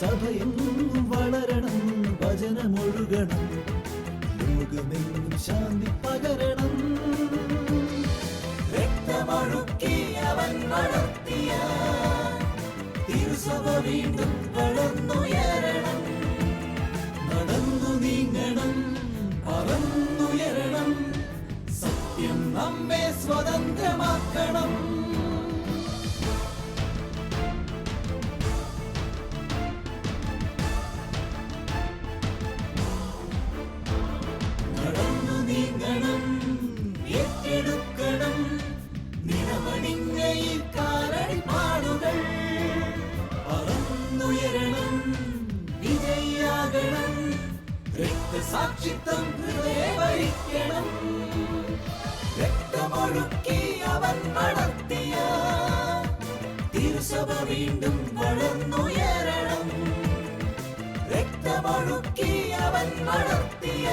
സഭയെന്നും വളരണം ഭജനമൊഴുകണം ലോകമെങ്ങും ശാന്തി പകരണം. രക്തമൊഴുക്കിയവൻ വളർത്തിയ തിരുസഭ വീണ്ടും വളർന്നുയരണം. നടന്നു നീങ്ങണം പറന്നുയരണം. സത്യം നമ്മെ സ്വതന്ത്രമാക്കണം. രക്തസാക്ഷിത്വം ഹൃദയവരിക്കണം. രക്തമൊഴുക്കി അവൻ വളർത്തിയ തിരുസഭ വീണ്ടും വളർന്നുയരണം. രക്തമൊഴുക്കി അവൻ വളർത്തിയ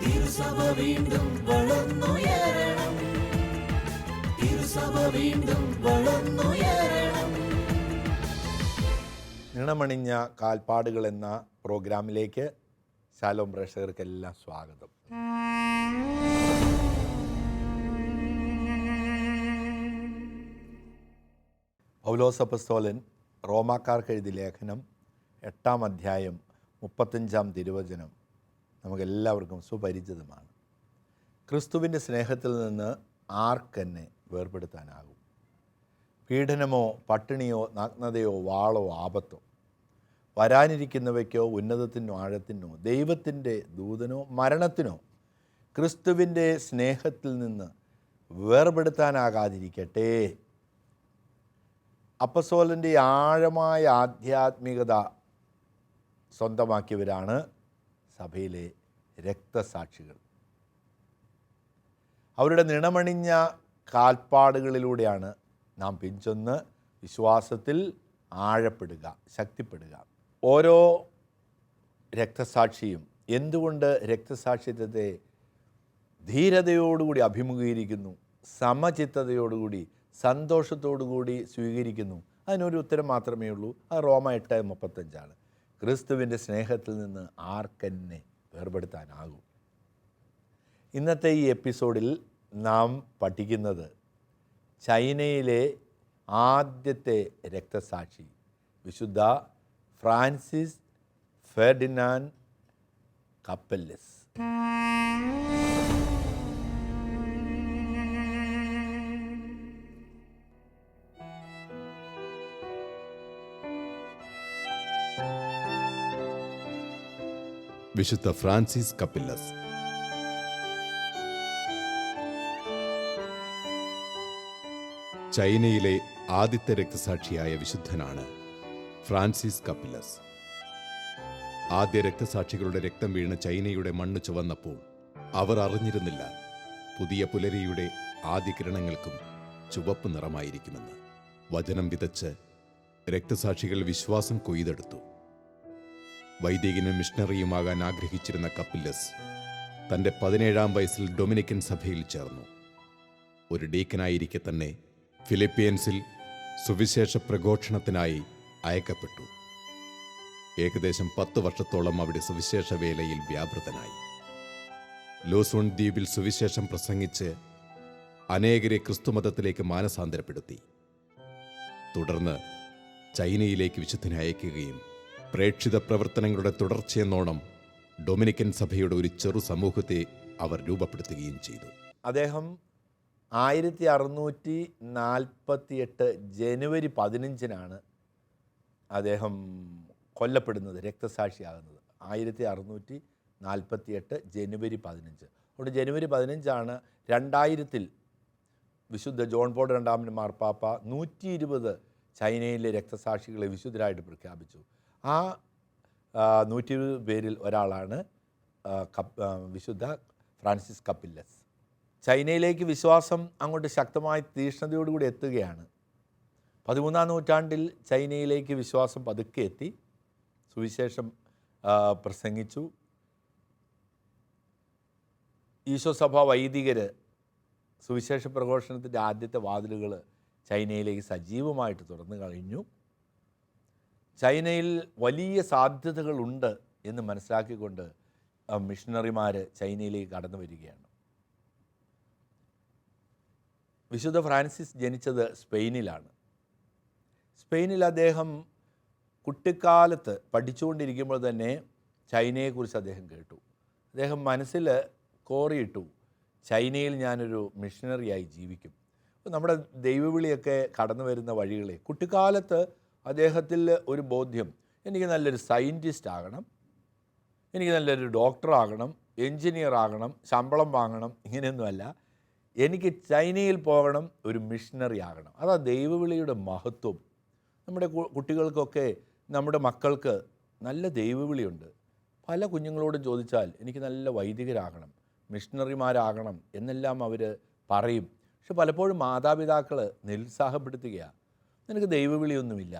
തിരുസഭ വീണ്ടും വളർന്നുയരണം. തിരുസഭ വീണ്ടും വളർന്നുയരണം. നിണമണിഞ്ഞ കാൽപ്പാടുകൾ എന്ന പ്രോഗ്രാമിലേക്ക് ശാലോം പ്രേക്ഷകർക്കെല്ലാം സ്വാഗതം. പൗലോസപ്പസ്തോലൻ റോമാക്കാർക്ക് എഴുതി ലേഖനം എട്ടാം അധ്യായം മുപ്പത്തഞ്ചാം തിരുവചനം നമുക്കെല്ലാവർക്കും സുപരിചിതമാണ്. ക്രിസ്തുവിന്റെ സ്നേഹത്തിൽ നിന്ന് ആർക്കെന്നെ വേർപെടുത്താനാകും? പീഡനമോ പട്ടിണിയോ നഗ്നതയോ വാളോ ആപത്തോ? വരാനിരിക്കുന്നവയ്ക്കോ ഉന്നതത്തിനോ ആഴത്തിനോ ദൈവത്തിന്റെ ദൂതനോ മരണത്തിനോ ക്രിസ്തുവിന്റെ സ്നേഹത്തിൽ നിന്ന് വേർപെടുത്താനാകാതിരിക്കട്ടെ. അപ്പസോലന്റെ ആഴമായ ആധ്യാത്മികത സ്വന്തമാക്കിയവരാണ് സഭയിലെ രക്തസാക്ഷികൾ. അവരുടെ നിണമണിഞ്ഞ കാൽപ്പാടുകളിലൂടെയാണ് നാം പിഞ്ചൊന്ന് വിശ്വാസത്തിൽ ആഴപ്പെടുക ശക്തിപ്പെടുക. ഓരോ രക്തസാക്ഷിയും എന്തുകൊണ്ട് രക്തസാക്ഷിത്വത്തെ ധീരതയോടുകൂടി അഭിമുഖീകരിക്കുന്നു സമചിത്തതയോടുകൂടി സന്തോഷത്തോടുകൂടി സ്വീകരിക്കുന്നു? അതിനൊരു ഉത്തരം മാത്രമേ ഉള്ളൂ. അത് റോമ എട്ട് മുപ്പത്തഞ്ചാണ്. ക്രിസ്തുവിന്റെ സ്നേഹത്തിൽ നിന്ന് ആർക്കെന്നെ വേർപെടുത്താനാകും? ഇന്നത്തെ ഈ എപ്പിസോഡിൽ നാം പഠിക്കുന്നത് ചൈനയിലെ ആദ്യത്തെ രക്തസാക്ഷി വിശുദ്ധ ഫ്രാൻസിസ് ഫെർഡിനാൻ കപ്പല്ലസ് വിശുദ്ധ ഫ്രാൻസിസ് കപ്പില്ലസ്. ചൈനയിലെ ആദ്യത്തെ രക്തസാക്ഷിയായ വിശുദ്ധനാണ് ഫ്രാൻസിസ് കപ്പിലസ് ആദ്യ രക്തസാക്ഷികളുടെ രക്തം വീണ് ചൈനയുടെ മണ്ണ് ചുവന്നപ്പോൾ അവർ അറിഞ്ഞിരുന്നില്ല പുതിയ പുലരിയുടെ ആദ്യ കിരണങ്ങൾക്കും ചുവപ്പ് നിറമായിരിക്കുമെന്ന്. വചനം വിതച്ച് രക്തസാക്ഷികൾ വിശ്വാസം കൊയ്തെടുത്തു. വൈദികനും മിഷണറിയുമാകാൻ ആഗ്രഹിച്ചിരുന്ന കപ്പില്ലസ് തന്റെ പതിനേഴാം വയസ്സിൽ ഡൊമിനിക്കൻ സഭയിൽ ചേർന്നു. ഒരു ഡീക്കനായിരിക്കെ തന്നെ ഫിലിപ്പീൻസിൽ സുവിശേഷ പ്രഘോഷണത്തിനായി അയക്കപ്പെട്ടു. ഏകദേശം പത്ത് വർഷത്തോളം അവിടെ സുവിശേഷ വേലയിൽ വ്യാപൃതനായി. ലോസോൺ ദ്വീപിൽ സുവിശേഷം പ്രസംഗിച്ച് അനേകരെ ക്രിസ്തുമതത്തിലേക്ക് മാനസാന്തരപ്പെടുത്തി. തുടർന്ന് ചൈനയിലേക്ക് വിശുദ്ധനെ അയക്കുകയും പ്രേക്ഷിത പ്രവർത്തനങ്ങളുടെ തുടർച്ചയെന്നോണം ഡൊമിനിക്കൻ സഭയുടെ ഒരു ചെറു സമൂഹത്തെ അവർ രൂപപ്പെടുത്തുകയും ചെയ്തു. അദ്ദേഹം ആയിരത്തി അറുന്നൂറ്റി നാൽപ്പത്തിയെട്ട് ജനുവരി പതിനഞ്ചിനാണ് അദ്ദേഹം കൊല്ലപ്പെടുന്നത് രക്തസാക്ഷിയാകുന്നത്. ആയിരത്തി അറുന്നൂറ്റി നാൽപ്പത്തി എട്ട് ജനുവരി പതിനഞ്ച്. അതുകൊണ്ട് ജനുവരി പതിനഞ്ചാണ് രണ്ടായിരത്തിൽ വിശുദ്ധ ജോൺ പോൾ രണ്ടാമൻ മാർപ്പാപ്പ നൂറ്റി ഇരുപത് ചൈനയിലെ രക്തസാക്ഷികളെ വിശുദ്ധരായിട്ട് പ്രഖ്യാപിച്ചു. ആ നൂറ്റി ഇരുപത് പേരിൽ ഒരാളാണ് കപ് വിശുദ്ധ ഫ്രാൻസിസ് കപ്പില്ലസ്. ചൈനയിലേക്ക് വിശ്വാസം അങ്ങോട്ട് ശക്തമായി തീഷ്ണതയോടുകൂടി എത്തുകയാണ്. പതിമൂന്നാം നൂറ്റാണ്ടിൽ ചൈനയിലേക്ക് വിശ്വാസം പതുക്കെ എത്തി. സുവിശേഷം പ്രസംഗിച്ചു. ഈശോ സഭ വൈദികർ സുവിശേഷ പ്രഘോഷണത്തിന്റെ ആദ്യത്തെ വാതിലുകൾ ചൈനയിലേക്ക് സജീവമായിട്ട് തുറന്നു കഴിഞ്ഞു. ചൈനയിൽ വലിയ സാധ്യതകളുണ്ട് എന്ന് മനസ്സിലാക്കിക്കൊണ്ട് മിഷണറിമാർ ചൈനയിലേക്ക് കടന്നു വരികയാണ്. വിശുദ്ധ ഫ്രാൻസിസ് ജനിച്ചത് സ്പെയിനിലാണ്. സ്പെയിനിൽ അദ്ദേഹം കുട്ടിക്കാലത്ത് പഠിച്ചുകൊണ്ടിരിക്കുമ്പോൾ തന്നെ ചൈനയെക്കുറിച്ച് അദ്ദേഹം കേട്ടു. അദ്ദേഹം മനസ്സിൽ കോറിയിട്ടു ചൈനയിൽ ഞാനൊരു മിഷനറിയായി ജീവിക്കും. നമ്മുടെ ദൈവവിളിയൊക്കെ കടന്നു വരുന്ന വഴികളെ കുട്ടിക്കാലത്ത് അദ്ദേഹത്തിൽ ഒരു ബോധ്യം എനിക്ക് നല്ലൊരു സയന്റിസ്റ്റ് ആകണം എനിക്ക് നല്ലൊരു ഡോക്ടർ ആകണം എൻജിനീയർ ആകണം ശമ്പളം വാങ്ങണം ഇങ്ങനെയൊന്നുമല്ല. എനിക്ക് ചൈനയിൽ പോകണം ഒരു മിഷണറി ആകണം. അതാ ദൈവവിളിയുടെ മഹത്വം. നമ്മുടെ കുട്ടികൾക്കൊക്കെ നമ്മുടെ മക്കൾക്ക് നല്ല ദൈവവിളിയുണ്ട്. പല കുഞ്ഞുങ്ങളോടും ചോദിച്ചാൽ എനിക്ക് നല്ല വൈദികരാകണം മിഷണറിമാരാകണം എന്നെല്ലാം അവർ പറയും. പക്ഷെ പലപ്പോഴും മാതാപിതാക്കൾ നിരുത്സാഹപ്പെടുത്തുകയാണ് നിനക്ക് ദൈവവിളിയൊന്നുമില്ല.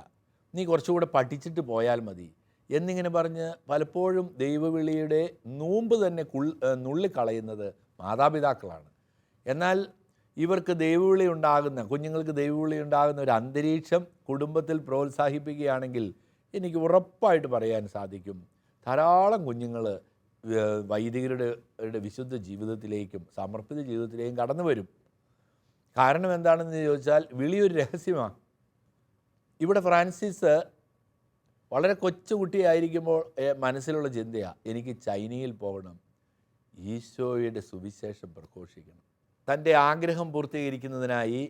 നീ കുറച്ചുകൂടെ പഠിച്ചിട്ട് പോയാൽ മതി. എന്നിങ്ങനെ പറഞ്ഞ് പലപ്പോഴും ദൈവവിളിയുടെ നോമ്പ് തന്നെ കുൾ നുള്ളിക്കളയുന്നത് മാതാപിതാക്കളാണ്. എന്നാൽ ഇവർക്ക് ദൈവവിളി ഉണ്ടാകുന്ന കുഞ്ഞുങ്ങൾക്ക് ദൈവവിളി ഉണ്ടാകുന്ന ഒരു അന്തരീക്ഷം കുടുംബത്തിൽ പ്രോത്സാഹിപ്പിക്കുകയാണെങ്കിൽ എനിക്ക് ഉറപ്പായിട്ട് പറയാൻ സാധിക്കും. ധാരാളം കുഞ്ഞുങ്ങൾ വൈദികരുടെ വിശുദ്ധ ജീവിതത്തിലേക്കും സമർപ്പിത ജീവിതത്തിലേക്കും കടന്നു വരും. കാരണം എന്താണെന്ന് ചോദിച്ചാൽ വിളിയൊരു രഹസ്യമാണ് ഇവിടെ ഫ്രാൻസിസ് വളരെ കൊച്ചുകുട്ടിയായിരിക്കുമ്പോൾ മനസ്സിലുള്ള ചിന്തയാണ് എനിക്ക് ചൈനയിൽ പോകണം ഈശോയുടെ സുവിശേഷം പ്രഘോഷിക്കണം. തന്റെ ആഗ്രഹം പൂർത്തീകരിക്കുന്നതിനായി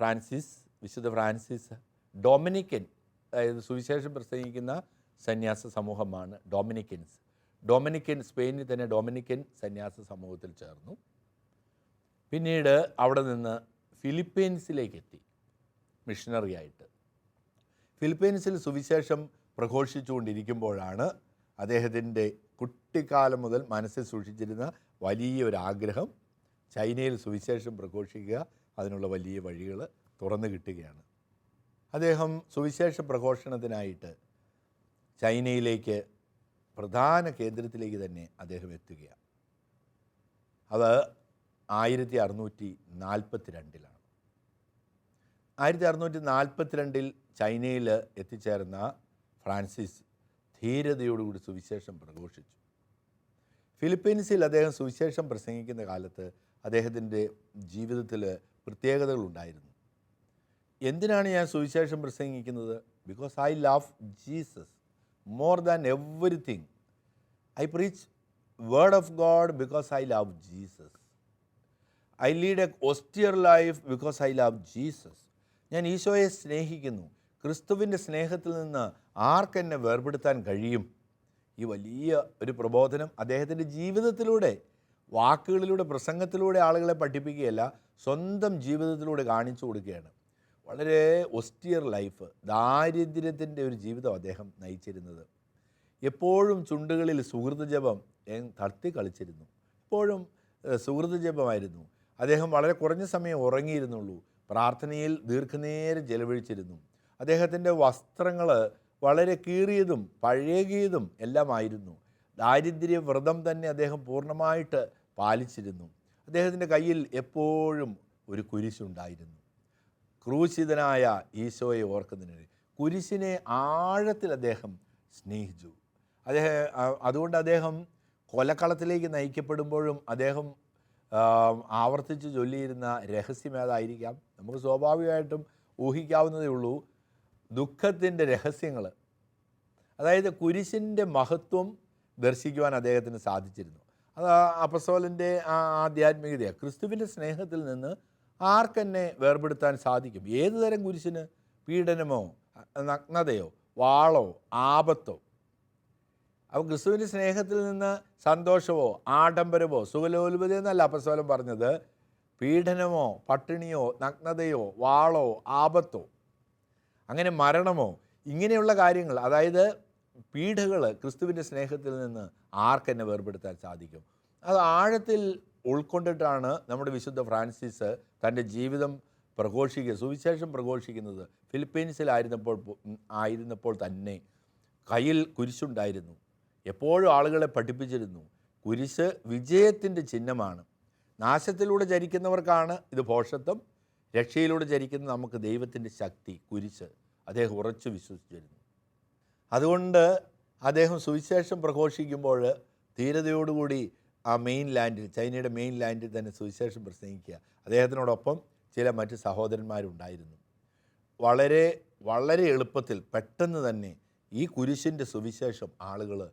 ഫ്രാൻസിസ് വിശുദ്ധ ഫ്രാൻസിസ് ഡൊമിനിക്കൻ അതായത് സുവിശേഷം പ്രസംഗിക്കുന്ന സന്യാസ സമൂഹമാണ് ഡൊമിനിക്കൻസ്. ഡൊമിനിക്കൻ സ്പെയിനിൽ തന്നെ ഡൊമിനിക്കൻ സന്യാസ സമൂഹത്തിൽ ചേർന്നു. പിന്നീട് അവിടെ നിന്ന് ഫിലിപ്പീൻസിലേക്ക് എത്തി മിഷണറി ആയിട്ട്. ഫിലിപ്പീൻസിൽ സുവിശേഷം പ്രഘോഷിച്ചുകൊണ്ടിരിക്കുമ്പോഴാണ് അദ്ദേഹത്തിന്റെ കുട്ടിക്കാലം മുതൽ മനസ്സിൽ സൂക്ഷിച്ചിരുന്ന വലിയൊരു ആഗ്രഹം ചൈനയിൽ സുവിശേഷം പ്രഘോഷിക്കുക അതിനുള്ള വലിയ വഴികൾ തുറന്നു കിട്ടുകയാണ്. അദ്ദേഹം സുവിശേഷ പ്രഘോഷണത്തിനായിട്ട് ചൈനയിലേക്ക് പ്രധാന കേന്ദ്രത്തിലേക്ക് തന്നെ അദ്ദേഹം എത്തുകയാണ്. അത് ആയിരത്തി അറുന്നൂറ്റി നാൽപ്പത്തി രണ്ടിലാണ് ആയിരത്തി അറുന്നൂറ്റി നാൽപ്പത്തിരണ്ടിൽ ചൈനയിൽ എത്തിച്ചേർന്ന ഫ്രാൻസിസ് ധീരതയോടുകൂടി സുവിശേഷം പ്രഘോഷിച്ചു. ഫിലിപ്പീൻസിൽ അദ്ദേഹം സുവിശേഷം പ്രസംഗിക്കുന്ന കാലത്ത് അദ്ദേഹത്തിന്റെ ജീവിതത്തിൽ പ്രത്യേകതകളുണ്ടായിരുന്നു. എന്തിനാണ് ഞാൻ സുവിശേഷം പ്രസംഗിക്കുന്നത്? Because I love Jesus more than everything I preach word of God because I love Jesus I lead a austere life because I love Jesus ഞാൻ ഈശോയെ സ്നേഹിക്കുന്നു. ക്രിസ്തുവിന്റെ സ്നേഹത്തിൽ നിന്ന് ആർക്കെന്നെ വേർപെടുത്താൻ കഴിയും? ഈ വലിയ ഒരു പ്രബോധനം അദ്ദേഹത്തിന്റെ ജീവിതത്തിലൂടെ വാക്കുകളിലൂടെ പ്രസംഗത്തിലൂടെ ആളുകളെ പഠിപ്പിക്കുകയല്ല സ്വന്തം ജീവിതത്തിലൂടെ കാണിച്ചു കൊടുക്കുകയാണ്. വളരെ ഒസ്റ്റിയർ ലൈഫ് ദാരിദ്ര്യത്തിന്റെ ഒരു ജീവിതം അദ്ദേഹം നയിച്ചിരുന്നത്. എപ്പോഴും ചുണ്ടുകളിൽ സുഹൃത്ത് ജപം തട്ടി കളിച്ചിരുന്നു. എപ്പോഴും സുഹൃത്ത് ജപമായിരുന്നു. അദ്ദേഹം വളരെ കുറഞ്ഞ സമയം ഉറങ്ങിയിരുന്നുള്ളൂ. പ്രാർത്ഥനയിൽ ദീർഘനേരം ചെലവഴിച്ചിരുന്നു. അദ്ദേഹത്തിന്റെ വസ്ത്രങ്ങൾ വളരെ കീറിയതും പഴകിയതും എല്ലാമായിരുന്നു. ദാരിദ്ര്യ വ്രതം തന്നെ അദ്ദേഹം പൂർണമായിട്ട് പാലിച്ചിരുന്നു. അദ്ദേഹത്തിന്റെ കയ്യിൽ എപ്പോഴും ഒരു കുരിശുണ്ടായിരുന്നു. ക്രൂശിതനായ ഈശോയെ ഓർക്കുന്നതിന് കുരിശിനെ ആഴത്തിൽ അദ്ദേഹം സ്നേഹിച്ചു. അദ്ദേഹം അതുകൊണ്ട് അദ്ദേഹം കൊലക്കളത്തിലേക്ക് നയിക്കപ്പെടുമ്പോഴും അദ്ദേഹം ആവർത്തിച്ച് ചൊല്ലിയിരുന്ന രഹസ്യം ഏതായിരിക്കാം? നമുക്ക് സ്വാഭാവികമായിട്ടും ഊഹിക്കാവുന്നതേ ഉള്ളൂ. ദുഃഖത്തിന്റെ രഹസ്യങ്ങൾ അതായത് കുരിശിന്റെ മഹത്വം ദർശിക്കുവാൻ അദ്ദേഹത്തിന് സാധിച്ചിരുന്നു. അത് ആ അപ്പസ്തോലന്റെ ആ ആധ്യാത്മികതയാണ്. ക്രിസ്തുവിന്റെ സ്നേഹത്തിൽ നിന്ന് ആർക്കെന്നെ വേർപെടുത്താൻ സാധിക്കും? ഏത് തരം കുരിശിന്? പീഡനമോ നഗ്നതയോ വാളോ ആപത്തോ? അപ്പോൾ ക്രിസ്തുവിന്റെ സ്നേഹത്തിൽ നിന്ന് സന്തോഷമോ ആഡംബരമോ സുഖലോലുപത എന്നല്ല അപ്പസോലം പറഞ്ഞത്. പീഡനമോ പട്ടിണിയോ നഗ്നതയോ വാളോ ആപത്തോ? അങ്ങനെ മരണമോ? ഇങ്ങനെയുള്ള കാര്യങ്ങൾ. അതായത് പീഡകൾ ക്രിസ്തുവിന്റെ സ്നേഹത്തിൽ നിന്ന് ആർക്കെന്നെ വേർപെടുത്താൻ സാധിക്കും? അത് ആഴത്തിൽ ഉൾക്കൊണ്ടിട്ടാണ് നമ്മുടെ വിശുദ്ധ ഫ്രാൻസിസ് തന്റെ ജീവിതം പ്രഘോഷിക്കുക സുവിശേഷം പ്രഘോഷിക്കുന്നത് ഫിലിപ്പീൻസിലായിരുന്നപ്പോൾ ആയിരുന്നപ്പോൾ തന്നെ. കയ്യിൽ കുരിശുണ്ടായിരുന്നു. എപ്പോഴും ആളുകളെ പഠിപ്പിച്ചിരുന്നു. കുരിശ് വിജയത്തിന്റെ ചിഹ്നമാണ്. നാശത്തിലൂടെ ചരിക്കുന്നവർക്കാണ് ഇത് ഭോഷത്വം രക്ഷയിലൂടെ ചരിക്കുന്ന നമുക്ക് ദൈവത്തിന്റെ ശക്തി കുരിശ്. അദ്ദേഹം ഉറച്ചു വിശ്വസിച്ചിരുന്നു. അതുകൊണ്ട് അദ്ദേഹം സുവിശേഷം പ്രഘോഷിക്കുമ്പോൾ ധീരതയോടുകൂടി ആ മെയിൻ ലാൻഡിൽ ചൈനയുടെ മെയിൻ ലാൻഡിൽ തന്നെ സുവിശേഷം പ്രസംഗിക്കുക. അദ്ദേഹത്തിനോടൊപ്പം ചില മറ്റ് സഹോദരന്മാരുണ്ടായിരുന്നു. വളരെ വളരെ എളുപ്പത്തിൽ പെട്ടെന്ന് തന്നെ ഈ കുരിശിന്റെ സുവിശേഷം ആളുകൾ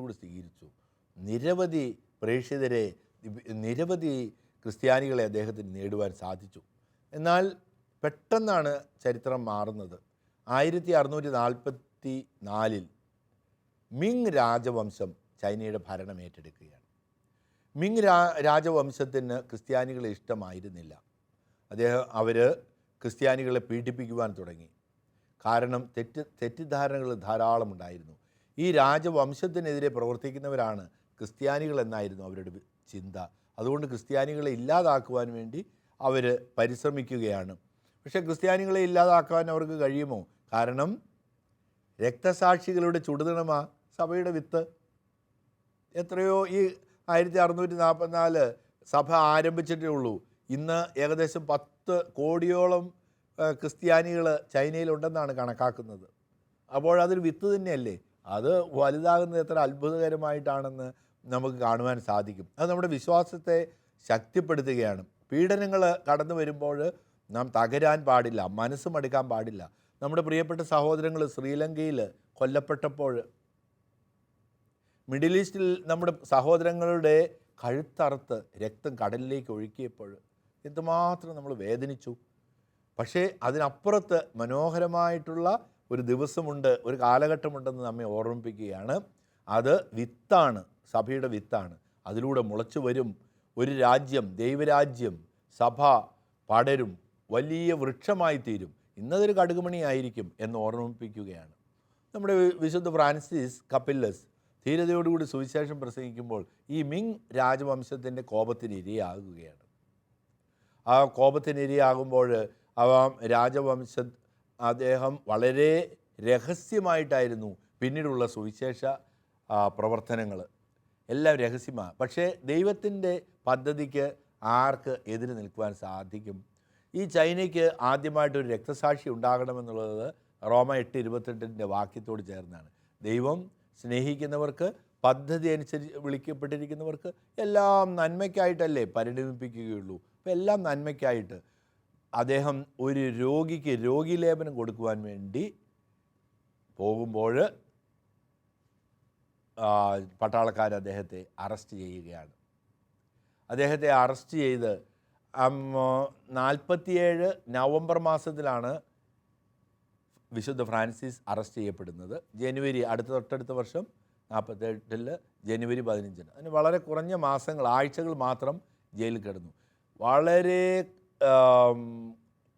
കൂടി സ്വീകരിച്ചു. നിരവധി പ്രേക്ഷിതരെ നിരവധി ക്രിസ്ത്യാനികളെ അദ്ദേഹത്തിന് നേടുവാൻ സാധിച്ചു. എന്നാൽ പെട്ടെന്നാണ് ചരിത്രം മാറുന്നത്. ആയിരത്തി അറുന്നൂറ്റി നാൽപ്പത്തി നാലിൽ മിങ് രാജവംശം ചൈനയുടെ ഭരണം ഏറ്റെടുക്കുകയാണ്. മിങ് രാ രാജവംശത്തിന് ക്രിസ്ത്യാനികളെ ഇഷ്ടമായിരുന്നില്ല. അദ്ദേഹം അവർ ക്രിസ്ത്യാനികളെ പീഡിപ്പിക്കുവാൻ തുടങ്ങി. കാരണം തെറ്റ് തെറ്റിദ്ധാരണകൾ ധാരാളം ഉണ്ടായിരുന്നു. ഈ രാജവംശത്തിനെതിരെ പ്രവർത്തിക്കുന്നവരാണ് ക്രിസ്ത്യാനികൾ എന്നായിരുന്നു അവരുടെ ചിന്ത. അതുകൊണ്ട് ക്രിസ്ത്യാനികളെ ഇല്ലാതാക്കുവാൻ വേണ്ടി അവർ പരിശ്രമിക്കുകയാണ്. പക്ഷേ ക്രിസ്ത്യാനികളെ ഇല്ലാതാക്കാൻ അവർക്ക് കഴിയുമോ? കാരണം രക്തസാക്ഷികളുടെ ചുടുതിണമാ സഭയുടെ വിത്ത്. എത്രയോ ഈ ആയിരത്തി അറുന്നൂറ്റി നാൽപ്പത്തിനാല് സഭ ആരംഭിച്ചിട്ടേ ഉള്ളൂ. ഇന്ന് ഏകദേശം പത്ത് കോടിയോളം ക്രിസ്ത്യാനികൾ ചൈനയിലുണ്ടെന്നാണ് കണക്കാക്കുന്നത്. അപ്പോൾ അതൊരു വിത്ത് തന്നെയല്ലേ? അത് വലുതാകുന്നത് എത്ര അത്ഭുതകരമായിട്ടാണെന്ന് നമുക്ക് കാണുവാൻ സാധിക്കും. അത് നമ്മുടെ വിശ്വാസത്തെ ശക്തിപ്പെടുത്തുകയാണ്. പീഡനങ്ങൾ കടന്നു വരുമ്പോൾ നാം തകരാൻ പാടില്ല മനസ്സ് മടുക്കാൻ പാടില്ല. നമ്മുടെ പ്രിയപ്പെട്ട സഹോദരങ്ങൾ ശ്രീലങ്കയിൽ കൊല്ലപ്പെട്ടപ്പോൾ മിഡിൽ ഈസ്റ്റിൽ നമ്മുടെ സഹോദരങ്ങളുടെ കഴുത്തറുത്ത് രക്തം കടലിലേക്ക് ഒഴുക്കിയപ്പോൾ എന്തുമാത്രം നമ്മൾ വേദനിച്ചു. പക്ഷേ അതിനപ്പുറത്ത് മനോഹരമായിട്ടുള്ള ഒരു ദിവസമുണ്ട് ഒരു കാലഘട്ടമുണ്ടെന്ന് നമ്മെ ഓർമ്മിപ്പിക്കുകയാണ്. അത് വിത്താണ് സഭയുടെ വിത്താണ്. അതിലൂടെ മുളച്ചു വരും ഒരു രാജ്യം ദൈവരാജ്യം സഭ പടരും വലിയ വൃക്ഷമായി തീരും ഇന്നതൊരു കടുകുമണിയായിരിക്കും എന്ന് ഓർമ്മിപ്പിക്കുകയാണ്. നമ്മുടെ വിശുദ്ധ ഫ്രാൻസിസ് കപ്പില്ലസ് ധീരതയോടുകൂടി സുവിശേഷം പ്രസംഗിക്കുമ്പോൾ ഈ മിങ് രാജവംശത്തിന്റെ കോപത്തിന് ഇരയാകുകയാണ്. ആ കോപത്തിന് ഇരയാകുമ്പോൾ അവ രാജവംശ അദ്ദേഹം വളരെ രഹസ്യമായിട്ടായിരുന്നു പിന്നീടുള്ള സുവിശേഷ പ്രവർത്തനങ്ങൾ. എല്ലാം രഹസ്യമാണ് പക്ഷേ ദൈവത്തിന്റെ പദ്ധതിക്ക് ആർക്ക് എതിര് നിൽക്കുവാൻ സാധിക്കും? ഈ ചൈനയ്ക്ക് ആദ്യമായിട്ടൊരു രക്തസാക്ഷി ഉണ്ടാകണമെന്നുള്ളത് റോമ എട്ട് ഇരുപത്തെട്ടിന്റെ വാക്യത്തോട് ചേർന്നാണ്. ദൈവം സ്നേഹിക്കുന്നവർക്ക് പദ്ധതി അനുസരിച്ച് വിളിക്കപ്പെട്ടിരിക്കുന്നവർക്ക് എല്ലാം നന്മയ്ക്കായിട്ടല്ലേ പരിണമിപ്പിക്കുകയുള്ളൂ. അപ്പം എല്ലാം നന്മയ്ക്കായിട്ട് അദ്ദേഹം ഒരു രോഗിക്ക് രോഗിലേപനം കൊടുക്കുവാൻ വേണ്ടി പോകുമ്പോൾ പട്ടാളക്കാർ അദ്ദേഹത്തെ അറസ്റ്റ് ചെയ്യുകയാണ്. അദ്ദേഹത്തെ അറസ്റ്റ് ചെയ്ത് നാൽപ്പത്തിയേഴ് നവംബർ മാസത്തിലാണ് വിശുദ്ധ ഫ്രാൻസിസ് അറസ്റ്റ് ചെയ്യപ്പെടുന്നത്. ജനുവരി അടുത്ത തൊട്ടടുത്ത വർഷം നാൽപ്പത്തെട്ടിൽ ജനുവരി പതിനഞ്ചിന്. അതിന് വളരെ കുറഞ്ഞ മാസങ്ങൾ ആഴ്ചകൾ മാത്രം ജയിലിൽ കിടന്നു. വളരെ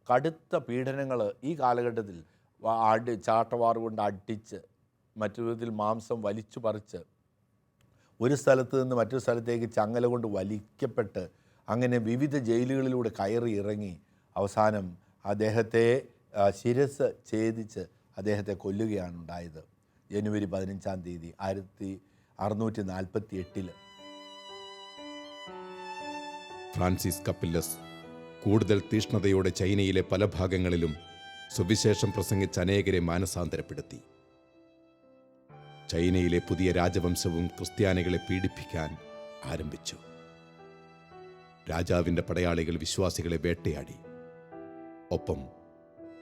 കടുത്ത പീഡനങ്ങൾ ഈ കാലഘട്ടത്തിൽ അടി ചാട്ടവാർ കൊണ്ട് അടിച്ച് മറ്റു വിധത്തിൽ മാംസം വലിച്ചു പറിച്ച് ഒരു സ്ഥലത്ത് നിന്ന് മറ്റൊരു സ്ഥലത്തേക്ക് ചങ്ങല കൊണ്ട് വലിക്കപ്പെട്ട് അങ്ങനെ വിവിധ ജയിലുകളിലൂടെ കയറി ഇറങ്ങി അവസാനം അദ്ദേഹത്തെ ശിരസ് ഛേദിച്ച് അദ്ദേഹത്തെ കൊല്ലുകയാണ് ഉണ്ടായത്. ജനുവരി പതിനഞ്ചാം തീയതി ആയിരത്തി അറുന്നൂറ്റി നാൽപ്പത്തി എട്ടിൽ ഫ്രാൻസിസ് കപ്പില്ലസ് കൂടുതൽ തീഷ്ണതയോടെ ചൈനയിലെ പല ഭാഗങ്ങളിലും സുവിശേഷം പ്രസംഗിച്ച് അനേകരെ മാനസാന്തരപ്പെടുത്തി. ചൈനയിലെ പുതിയ രാജവംശവും ക്രിസ്ത്യാനികളെ പീഡിപ്പിക്കാൻ ആരംഭിച്ചു. രാജാവിന്റെ പടയാളികൾ വിശ്വാസികളെ വേട്ടയാടി. ഒപ്പം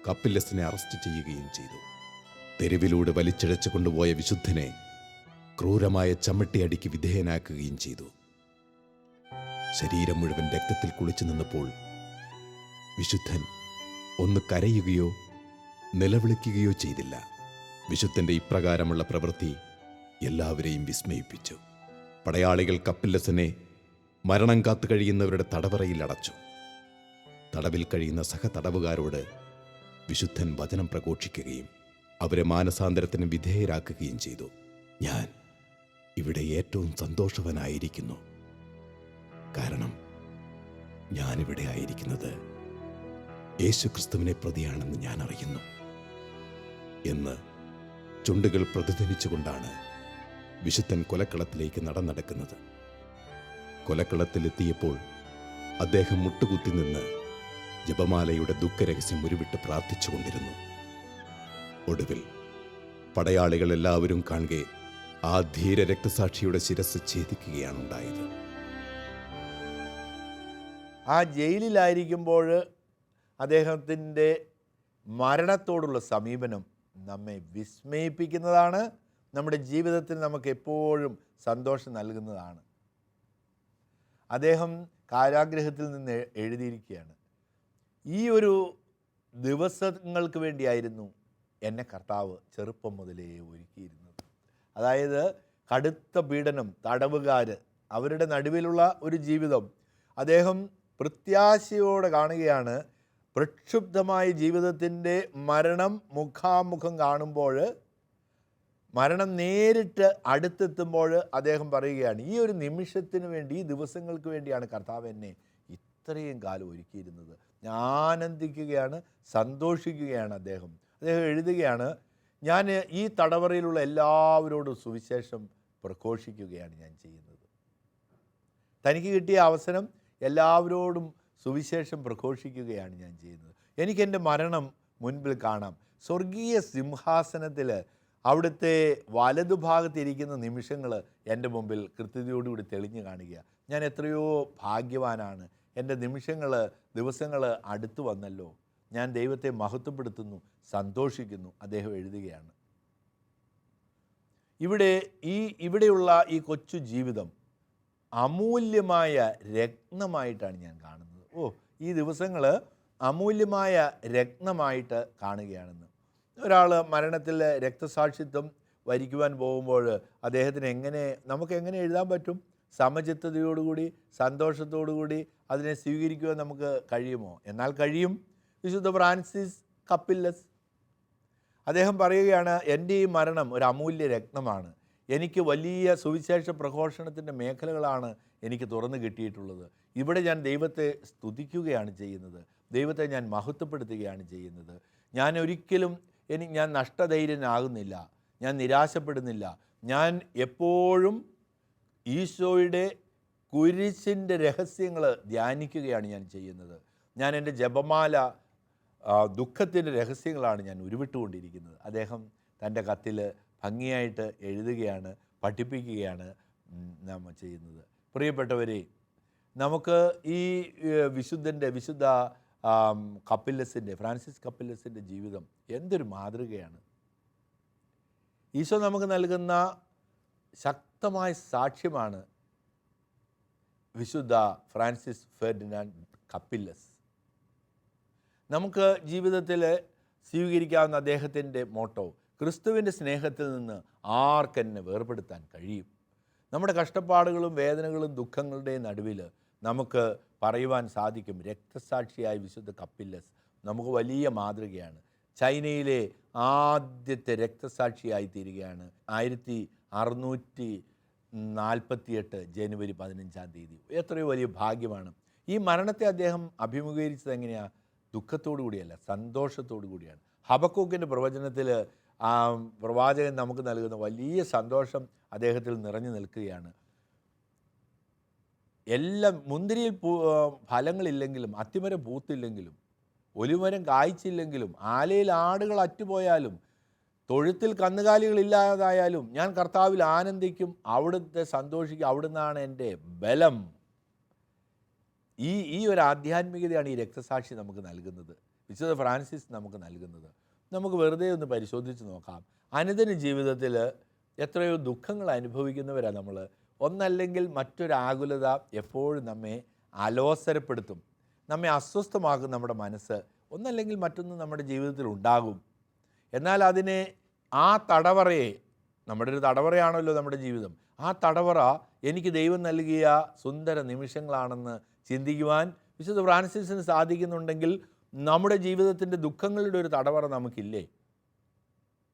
കപ്പില്ലസിനെ അറസ്റ്റ് ചെയ്യുകയും ചെയ്തു. തെരുവിലൂടെ വലിച്ചിഴച്ചു കൊണ്ടുപോയ വിശുദ്ധനെ ക്രൂരമായ ചമ്മട്ടിയടിക്ക് വിധേയനാക്കുകയും ചെയ്തു. ശരീരം മുഴുവൻ രക്തത്തിൽ കുളിച്ചു നിന്നപ്പോൾ വിശുദ്ധൻ ഒന്ന് കരയുകയോ നിലവിളിക്കുകയോ ചെയ്തില്ല. വിശുദ്ധന്റെ ഇപ്രകാരമുള്ള പ്രവൃത്തി എല്ലാവരെയും വിസ്മയിപ്പിച്ചു. പടയാളികൾ കപ്പില്ലസനെ മരണം കാത്തു കഴിയുന്നവരുടെ തടവറയിൽ അടച്ചു. തടവിൽ കഴിയുന്ന സഹതടവുകാരോട് വിശുദ്ധൻ വചനം പ്രഘോഷിക്കുകയും അവരെ മാനസാന്തരത്തിന് വിധേയരാക്കുകയും ചെയ്തു. ഞാൻ ഇവിടെ ഏറ്റവും സന്തോഷവനായിരിക്കുന്നു. കാരണം ഞാനിവിടെ ആയിരിക്കുന്നത് യേശുക്രിസ്തുവിനെ പ്രതിയാണെന്ന് ഞാൻ അറിയുന്നു. എന്ന് ചുണ്ടുകൾ പ്രതിധ്വനിച്ചുകൊണ്ടാണ് വിശുദ്ധൻ കൊലക്കളത്തിലേക്ക് നടന്നെടുക്കുന്നത്. കൊലക്കളത്തിലെത്തിയപ്പോൾ അദ്ദേഹം മുട്ടുകുത്തി നിന്ന് ജപമാലയുടെ ദുഃഖരഹസ്യം ഉരുവിട്ട് പ്രാർത്ഥിച്ചുകൊണ്ടിരുന്നു ഒടുവിൽ പടയാളികൾ എല്ലാവരും കാണുകെ ആ ധീര രക്തസാക്ഷിയുടെ ശിരസ് ഛേദിക്കുകയാണുണ്ടായത്. ആ ജയിലിലായിരിക്കുമ്പോൾ അദ്ദേഹത്തിന്റെ മരണത്തോടുള്ള സമീപനം നമ്മെ വിസ്മയിപ്പിക്കുന്നതാണ്. നമ്മുടെ ജീവിതത്തിൽ നമുക്ക് എപ്പോഴും സന്തോഷം നൽകുന്നതാണ്. അദ്ദേഹം കാരാഗ്രഹത്തിൽ നിന്ന് എഴുതിയിരിക്കുകയാണ്. ഈ ഒരു ദിവസങ്ങൾക്ക് വേണ്ടിയായിരുന്നു എന്നെ കർത്താവ് ചെറുപ്പം മുതലേ ഒരുക്കിയിരുന്നത്. അതായത് കടുത്ത പീഡനം തടവുകാർ അവരുടെ നടുവിലുള്ള ഒരു ജീവിതം. അദ്ദേഹം പ്രത്യാശയോടെ കാണുകയാണ് പ്രക്ഷുബ്ധമായ ജീവിതത്തിന്റെ മരണം മുഖാമുഖം കാണുമ്പോൾ മരണം നേരിട്ട് അടുത്തെത്തുമ്പോൾ അദ്ദേഹം പറയുകയാണ് ഈ ഒരു നിമിഷത്തിന് വേണ്ടി ഈ ദിവസങ്ങൾക്ക് വേണ്ടിയാണ് കർത്താവ് എന്നെ ഇത്രയും കാലം ഒരുക്കിയിരുന്നത്. ഞാൻ ആനന്ദിക്കുകയാണ് സന്തോഷിക്കുകയാണ് അദ്ദേഹം. അദ്ദേഹം എഴുതുകയാണ് ഞാൻ ഈ തടവറയിലുള്ള എല്ലാവരോടും സുവിശേഷം പ്രഘോഷിക്കുകയാണ് ഞാൻ ചെയ്യുന്നത്. തനിക്ക് കിട്ടിയ അവസരം എല്ലാവരോടും സുവിശേഷം പ്രഘോഷിക്കുകയാണ് ഞാൻ ചെയ്യുന്നത്. എനിക്കെന്റെ മരണം മുൻപിൽ കാണാം. സ്വർഗീയ സിംഹാസനത്തിൽ അവിടുത്തെ വലതുഭാഗത്തിരിക്കുന്ന നിമിഷങ്ങൾ എന്റെ മുമ്പിൽ കൃത്യതയോടുകൂടി തെളിഞ്ഞു കാണുക ഞാൻ എത്രയോ ഭാഗ്യവാനാണ്. എന്റെ നിമിഷങ്ങൾ ദിവസങ്ങൾ അടുത്തു വന്നല്ലോ. ഞാൻ ദൈവത്തെ മഹത്വപ്പെടുത്തുന്നു സന്തോഷിക്കുന്നു അദ്ദേഹം എഴുതുകയാണ്. ഇവിടെ ഈ ഇവിടെയുള്ള ഈ കൊച്ചു ജീവിതം അമൂല്യമായ രത്നമായിട്ടാണ് ഞാൻ കാണുന്നത്. ഓ ഈ ദിവസങ്ങൾ അമൂല്യമായ രത്നമായിട്ട് കാണുകയാണെന്ന്. ഒരാൾ മരണത്തിൽ രക്തസാക്ഷിത്വം വരിക്കുവാൻ പോകുമ്പോൾ അദ്ദേഹത്തിന് എങ്ങനെ നമുക്ക് എങ്ങനെ എഴുതാൻ പറ്റും? സമചിത്തതയോടുകൂടി സന്തോഷത്തോടുകൂടി അതിനെ സ്വീകരിക്കുവാൻ നമുക്ക് കഴിയുമോ? എന്നാൽ കഴിയും. വിശുദ്ധ ഫ്രാൻസിസ് കപ്പില്ലസ് അദ്ദേഹം പറയുകയാണ് എന്റെ ഈ മരണം ഒരു അമൂല്യ രക്തമാണ് എനിക്ക് വലിയ സുവിശേഷ പ്രഘോഷണത്തിന്റെ മേഖലകളാണ് എനിക്ക് തുറന്നു കിട്ടിയിട്ടുള്ളത്. ഇവിടെ ഞാൻ ദൈവത്തെ സ്തുതിക്കുകയാണ് ചെയ്യുന്നത്. ദൈവത്തെ ഞാൻ മഹത്വപ്പെടുത്തുകയാണ് ചെയ്യുന്നത്. ഞാൻ ഒരിക്കലും എനിക്ക് ഞാൻ നഷ്ടധൈര്യനാകുന്നില്ല. ഞാൻ നിരാശപ്പെടുന്നില്ല. ഞാൻ എപ്പോഴും ഈശോയുടെ കുരിശിന്റെ രഹസ്യങ്ങൾ ധ്യാനിക്കുകയാണ് ഞാൻ ചെയ്യുന്നത്. ഞാൻ എന്റെ ജപമാല ദുഃഖത്തിന്റെ രഹസ്യങ്ങളാണ് ഞാൻ ഉരുവിട്ടുകൊണ്ടിരിക്കുന്നത്. അദ്ദേഹം തന്റെ കത്തിൽ ഭംഗിയായിട്ട് എഴുതുകയാണ് പഠിപ്പിക്കുകയാണ് നമ്മൾ ചെയ്യുന്നത്. പ്രിയപ്പെട്ടവരെ നമുക്ക് ഈ വിശുദ്ധന്റെ വിശുദ്ധ കപ്പില്ലസിന്റെ ഫ്രാൻസിസ് കപ്പില്ലസിന്റെ ജീവിതം എന്തൊരു മാതൃകയാണ്. ഈശോ നമുക്ക് നൽകുന്ന ശക്തമായ സാക്ഷ്യമാണ് വിശുദ്ധ ഫ്രാൻസിസ് ഫെർഡിനാൻഡ് കപ്പില്ലസ് നമുക്ക് ജീവിതത്തിൽ സ്വീകരിക്കാവുന്ന അദ്ദേഹത്തിന്റെ മോട്ടോ ക്രിസ്തുവിന്റെ സ്നേഹത്തിൽ നിന്ന് ആർക്കെന്നെ വേർപെടുത്താൻ കഴിയും? നമ്മുടെ കഷ്ടപ്പാടുകളും വേദനകളും ദുഃഖങ്ങളുടെയും നടുവിൽ നമുക്ക് പറയുവാൻ സാധിക്കും. രക്തസാക്ഷിയായ വിശുദ്ധ കപ്പില്ലസ് നമുക്ക് വലിയ മാതൃകയാണ്. ചൈനയിലെ ആദ്യത്തെ രക്തസാക്ഷിയായി തീരുകയാണ്. ആയിരത്തി അറുന്നൂറ്റി നാൽപ്പത്തിയെട്ട് ജനുവരി പതിനഞ്ചാം തീയതി. എത്രയോ വലിയ ഭാഗ്യമാണ്. ഈ മരണത്തെ അദ്ദേഹം അഭിമുഖീകരിച്ചത് എങ്ങനെയാണ് ദുഃഖത്തോടു കൂടിയല്ല സന്തോഷത്തോടു കൂടിയാണ്. ഹബക്കൂക്കിന്റെ പ്രവചനത്തിൽ പ്രവാചകൻ നമുക്ക് നൽകുന്ന വലിയ സന്തോഷം അദ്ദേഹത്തിൽ നിറഞ്ഞു നിൽക്കുകയാണ്. എല്ലാം മുന്തിരിയിൽ ഫലങ്ങളില്ലെങ്കിലും അത്തിമരം പൂത്തില്ലെങ്കിലും ഒലിമരം കായ്ച്ചില്ലെങ്കിലും ആലയിൽ ആടുകൾ അറ്റുപോയാലും തൊഴുത്തിൽ കന്നുകാലികളില്ലാതായാലും ഞാൻ കർത്താവിൽ ആനന്ദിക്കും അവിടുത്തെ സന്തോഷിക്കും അവിടുന്നാണ് എന്റെ ബലം. ഈ ഈ ഒരു ആധ്യാത്മികതയാണ് ഈ രക്തസാക്ഷി നമുക്ക് നൽകുന്നത്. വിശുദ്ധ ഫ്രാൻസിസ് നമുക്ക് നൽകുന്നത്. നമുക്ക് വെറുതെ ഒന്ന് പരിശോധിച്ച് നോക്കാം. അനുദിന ജീവിതത്തിൽ എത്രയോ ദുഃഖങ്ങൾ അനുഭവിക്കുന്നവരാണ് നമ്മൾ ഒന്നല്ലെങ്കിൽ മറ്റൊരാകുലത എപ്പോഴും നമ്മെ അലോസരപ്പെടുത്തും. നമ്മെ അസ്വസ്ഥമാക്കും നമ്മുടെ മനസ്സ്. ഒന്നല്ലെങ്കിൽ മറ്റൊന്ന് നമ്മുടെ ജീവിതത്തിൽ ഉണ്ടാകും. എന്നാൽ അതിനെ ആ തടവറയെ നമ്മുടെ ഒരു തടവറയാണല്ലോ നമ്മുടെ ജീവിതം. ആ തടവറ എനിക്ക് ദൈവം നൽകിയ സുന്ദര നിമിഷങ്ങളാണെന്ന് ചിന്തിക്കുവാൻ വിശുദ്ധ ഫ്രാൻസിസിന് സാധിക്കുന്നുണ്ടെങ്കിൽ നമ്മുടെ ജീവിതത്തിന്റെ ദുഃഖങ്ങളുടെ ഒരു തടവറ നമുക്കില്ലേ?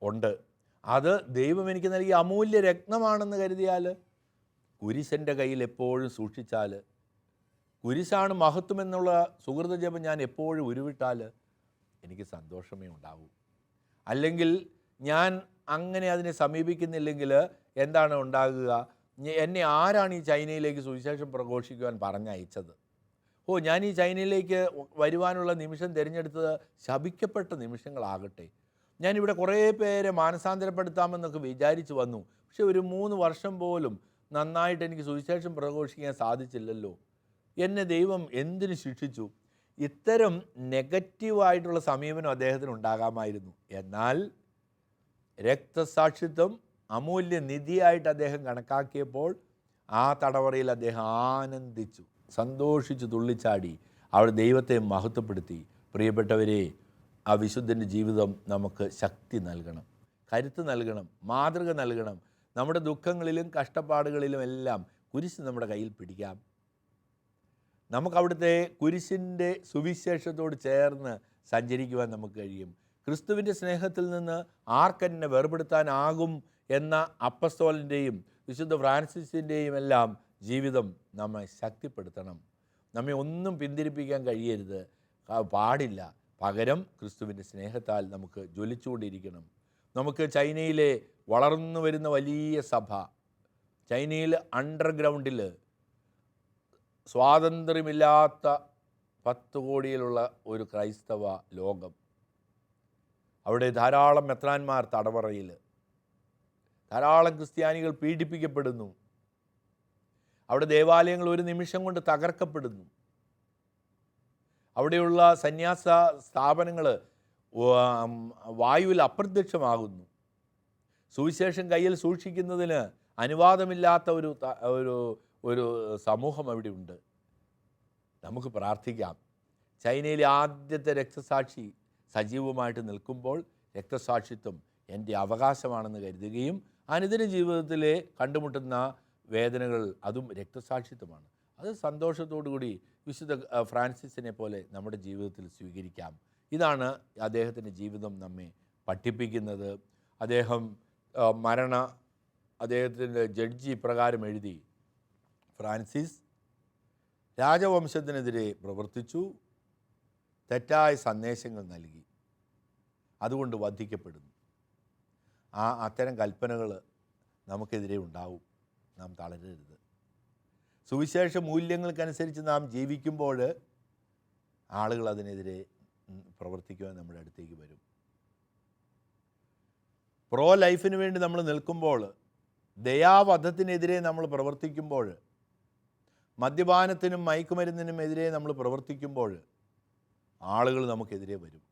ഉണ്ട്. അത് ദൈവം എനിക്ക് നൽകിയ അമൂല്യ രത്നമാണെന്ന് കരുതിയാൽ കുരിശന്റെ കയ്യിൽ എപ്പോഴും സൂക്ഷിച്ചാൽ കുരിശാണ് മഹത്വമെന്നുള്ള സുഹൃത ജപം ഞാൻ എപ്പോഴും ഉരുവിട്ടാൽ എനിക്ക് സന്തോഷമേ ഉണ്ടാവൂ. അല്ലെങ്കിൽ ഞാൻ അങ്ങനെ അതിനെ സമീപിക്കുന്നില്ലെങ്കിൽ എന്താണ് ഉണ്ടാകുക? എന്നെ ആരാണ് ഈ ചൈനയിലേക്ക് സുവിശേഷം പ്രഘോഷിക്കുവാൻ പറഞ്ഞയച്ചത്? ഓ ഞാൻ ഈ ചൈനയിലേക്ക് വരുവാനുള്ള നിമിഷം തിരഞ്ഞെടുത്തത് ശപിക്കപ്പെട്ട നിമിഷങ്ങളാകട്ടെ. ഞാനിവിടെ കുറേ പേരെ മാനസാന്തരപ്പെടുത്താമെന്നൊക്കെ വിചാരിച്ചു വന്നു. പക്ഷെ ഒരു മൂന്ന് വർഷം പോലും നന്നായിട്ട് എനിക്ക് സുവിശേഷം പ്രഘോഷിക്കാൻ സാധിച്ചില്ലല്ലോ. എന്നെ ദൈവം എന്തിനു ശിക്ഷിച്ചു? ഇത്തരം നെഗറ്റീവായിട്ടുള്ള സമീപനം അദ്ദേഹത്തിന് ഉണ്ടാകാമായിരുന്നു. എന്നാൽ രക്തസാക്ഷിത്വം അമൂല്യ നിധിയായിട്ട് അദ്ദേഹം കണക്കാക്കിയപ്പോൾ ആ തടവറയിൽ അദ്ദേഹം ആനന്ദിച്ചു സന്തോഷിച്ചു തുള്ളിച്ചാടി. അവിടെ ദൈവത്തെ മഹത്വപ്പെടുത്തി. പ്രിയപ്പെട്ടവരെ ആ വിശുദ്ധന്റെ ജീവിതം നമുക്ക് ശക്തി നൽകണം കരുത്ത് നൽകണം മാതൃക നൽകണം. നമ്മുടെ ദുഃഖങ്ങളിലും കഷ്ടപ്പാടുകളിലും എല്ലാം കുരിശ് നമ്മുടെ കയ്യിൽ പിടിക്കാം. നമുക്ക് അവിടുത്തെ കുരിശിന്റെ സുവിശേഷത്തോട് ചേർന്ന് സഞ്ചരിക്കുവാൻ നമുക്ക് കഴിയും. ക്രിസ്തുവിന്റെ സ്നേഹത്തിൽ നിന്ന് ആർക്കെന്നെ വേർപെടുത്താനാകും എന്ന അപ്പസ്തോലിന്റെയും വിശുദ്ധ ഫ്രാൻസിസിന്റെയും എല്ലാം ജീവിതം നമ്മെ ശക്തിപ്പെടുത്തണം. നമ്മെ ഒന്നും പിന്തിരിപ്പിക്കാൻ കഴിയരുത്. പാടില്ല. പകരം ക്രിസ്തുവിന്റെ സ്നേഹത്താൽ നമുക്ക് ജ്വലിച്ചുകൊണ്ടിരിക്കണം. നമുക്ക് ചൈനയിലെ വളർന്നു വരുന്ന വലിയ സഭ ചൈനയിൽ അണ്ടർഗ്രൗണ്ടിൽ സ്വാതന്ത്ര്യമില്ലാത്ത പത്ത് കോടിയിലുള്ള ഒരു ക്രൈസ്തവ ലോകം. അവിടെ ധാരാളം മെത്രാന്മാർ തടവറയിൽ ധാരാളം ക്രിസ്ത്യാനികൾ പീഡിപ്പിക്കപ്പെടുന്നു. അവിടെ ദേവാലയങ്ങൾ ഒരു നിമിഷം കൊണ്ട് തകർക്കപ്പെടുന്നു. അവിടെയുള്ള സന്യാസ സ്ഥാപനങ്ങൾ വായുവിൽ അപ്രത്യക്ഷമാകുന്നു. സുവിശേഷം കയ്യിൽ സൂക്ഷിക്കുന്നതിന് അനുവാദമില്ലാത്ത ഒരു ഒരു ഒരു സമൂഹം അവിടെ ഉണ്ട് നമുക്ക് പ്രാർത്ഥിക്കാം. ചൈനയിലെ ആദ്യത്തെ രക്തസാക്ഷി സജീവമായിട്ട് നിൽക്കുമ്പോൾ രക്തസാക്ഷിത്വം എന്റെ അവകാശമാണെന്ന് കരുതുകയും അനുദിന ജീവിതത്തിലെ കണ്ടുമുട്ടുന്ന വേദനകൾ അതും രക്തസാക്ഷിത്വമാണ്. അത് സന്തോഷത്തോടു കൂടി വിശുദ്ധ ഫ്രാൻസിസിനെ പോലെ നമ്മുടെ ജീവിതത്തിൽ സ്വീകരിക്കാം. ഇതാണ് അദ്ദേഹത്തിന്റെ ജീവിതം നമ്മെ പഠിപ്പിക്കുന്നത്. അദ്ദേഹം മരണ അദ്ദേഹത്തിന്റെ ജഡ്ജി ഇപ്രകാരം എഴുതി. ഫ്രാൻസിസ് രാജവംശത്തിനെതിരെ പ്രവർത്തിച്ചു. തെറ്റായ സന്ദേശങ്ങൾ നൽകി. അതുകൊണ്ട് വധിക്കപ്പെടുന്നു. ആ അത്തരം കൽപ്പനകൾ നമുക്കെതിരെ ഉണ്ടാവും. നാം തളരരുത്. സുവിശേഷ മൂല്യങ്ങൾക്കനുസരിച്ച് നാം ജീവിക്കുമ്പോൾ ആളുകൾ അതിനെതിരെ പ്രവർത്തിക്കുവാൻ നമ്മുടെ അടുത്തേക്ക് വരും. പ്രോ ലൈഫിന് വേണ്ടി നമ്മൾ നിൽക്കുമ്പോൾ ദയാവധത്തിനെതിരെ നമ്മൾ പ്രവർത്തിക്കുമ്പോൾ മദ്യപാനത്തിനും മയക്കുമരുന്നിനും എതിരെ നമ്മൾ പ്രവർത്തിക്കുമ്പോൾ ആളുകൾ നമുക്കെതിരെ വരും.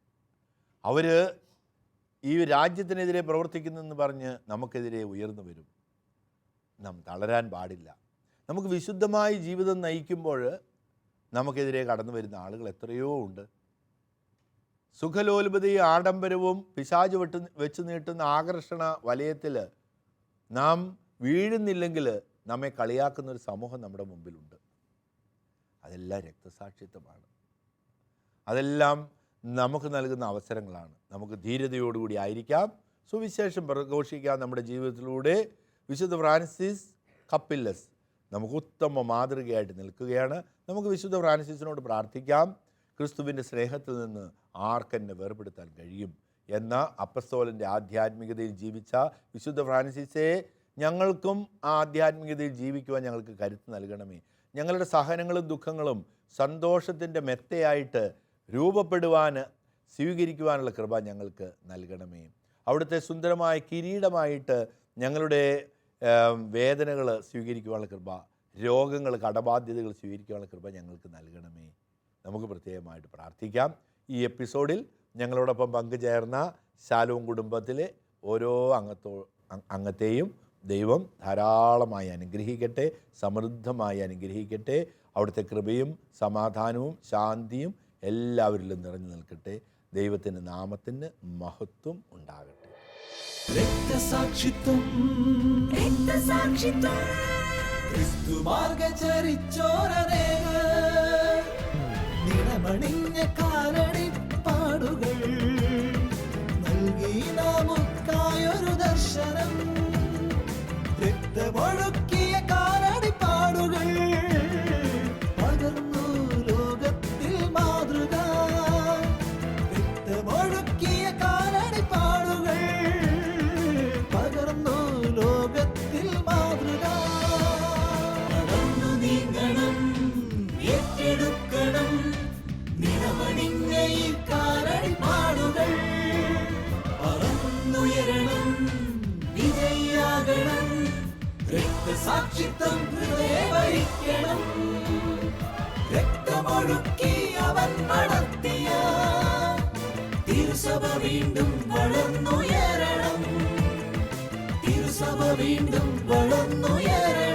അവർ ഈ രാജ്യത്തിനെതിരെ പ്രവർത്തിക്കുന്നെന്ന് പറഞ്ഞ് നമുക്കെതിരെ ഉയർന്നു വരും. നാം തളരാൻ പാടില്ല. നമുക്ക് വിശുദ്ധമായി ജീവിതം നയിക്കുമ്പോൾ നമുക്കെതിരെ കടന്നു വരുന്ന ആളുകൾ എത്രയോ ഉണ്ട്. സുഖലോലുപതയും ആഡംബരവും പിശാജ് വെട്ട് വെച്ച് നീട്ടുന്ന ആകർഷണ വലയത്തിൽ നാം വീഴുന്നില്ലെങ്കിൽ നമ്മെ കളിയാക്കുന്ന ഒരു സമൂഹം നമ്മുടെ മുമ്പിലുണ്ട്. അതെല്ലാം രക്തസാക്ഷിത്വമാണ്. അതെല്ലാം നമുക്ക് നൽകുന്ന അവസരങ്ങളാണ്. നമുക്ക് ധീരതയോടുകൂടി ആയിരിക്കാം. സുവിശേഷം പ്രഘോഷിക്കാം നമ്മുടെ ജീവിതത്തിലൂടെ. വിശുദ്ധ ഫ്രാൻസിസ് കപ്പില്ലസ് നമുക്ക് ഉത്തമ മാതൃകയായിട്ട് നിൽക്കുകയാണ്. നമുക്ക് വിശുദ്ധ ഫ്രാൻസിസിനോട് പ്രാർത്ഥിക്കാം. ക്രിസ്തുവിന്റെ സ്നേഹത്തിൽ നിന്ന് ആർക്കെന്നെ വേർപെടുത്താൻ കഴിയും എന്ന അപ്പസ്തോലന്റെ ആധ്യാത്മികതയിൽ ജീവിച്ച വിശുദ്ധ ഫ്രാൻസിസേ ഞങ്ങൾക്കും ആ ആധ്യാത്മികതയിൽ ജീവിക്കുവാൻ ഞങ്ങൾക്ക് കരുത്ത് നൽകണമേ. ഞങ്ങളുടെ സഹനങ്ങളും ദുഃഖങ്ങളും സന്തോഷത്തിന്റെ മെത്തയായിട്ട് രൂപപ്പെടുവാൻ സ്വീകരിക്കുവാനുള്ള കൃപ ഞങ്ങൾക്ക് നൽകണമേ. അവിടുത്തെ സുന്ദരമായ കിരീടമായിട്ട് ഞങ്ങളുടെ വേദനകൾ സ്വീകരിക്കുവാനുള്ള കൃപ രോഗങ്ങൾ കടബാധ്യതകൾ സ്വീകരിക്കുവാനുള്ള കൃപ ഞങ്ങൾക്ക് നൽകണമേ. നമുക്ക് പ്രത്യേകമായിട്ട് പ്രാർത്ഥിക്കാം. ഈ എപ്പിസോഡിൽ ഞങ്ങളോടൊപ്പം പങ്കുചേർന്ന ശാലവും കുടുംബത്തിലെ ഓരോ അംഗത്തോ അംഗത്തെയും ദൈവം ധാരാളമായി അനുഗ്രഹിക്കട്ടെ സമൃദ്ധമായി അനുഗ്രഹിക്കട്ടെ. അവിടുത്തെ കൃപയും സമാധാനവും ശാന്തിയും എല്ലാവരിലും നിറഞ്ഞു നിൽക്കട്ടെ. ദൈവത്തിന്റെ നാമത്തിന് മഹത്വം ഉണ്ടാകട്ടെ. രക്തസാക്ഷിത്വം. രക്തസാക്ഷിത്വം. ക്രിസ്തുമാർഗ ചരിച്ചോരനേക നിണമണിഞ്ഞ കാലടി പാടുകൾ. നൽകി നമുക്കായൊരു ദർശനം. രക്തമൊഴുക്കിയ സാക്ഷിത്വം ഭരിക്കണം രക്തമൊഴുക്കി അവൻ നടത്തിയ തിരുസഭ വീണ്ടും വളർന്നുയരണം. തിരുസഭ വീണ്ടും വളർന്നുയരണം.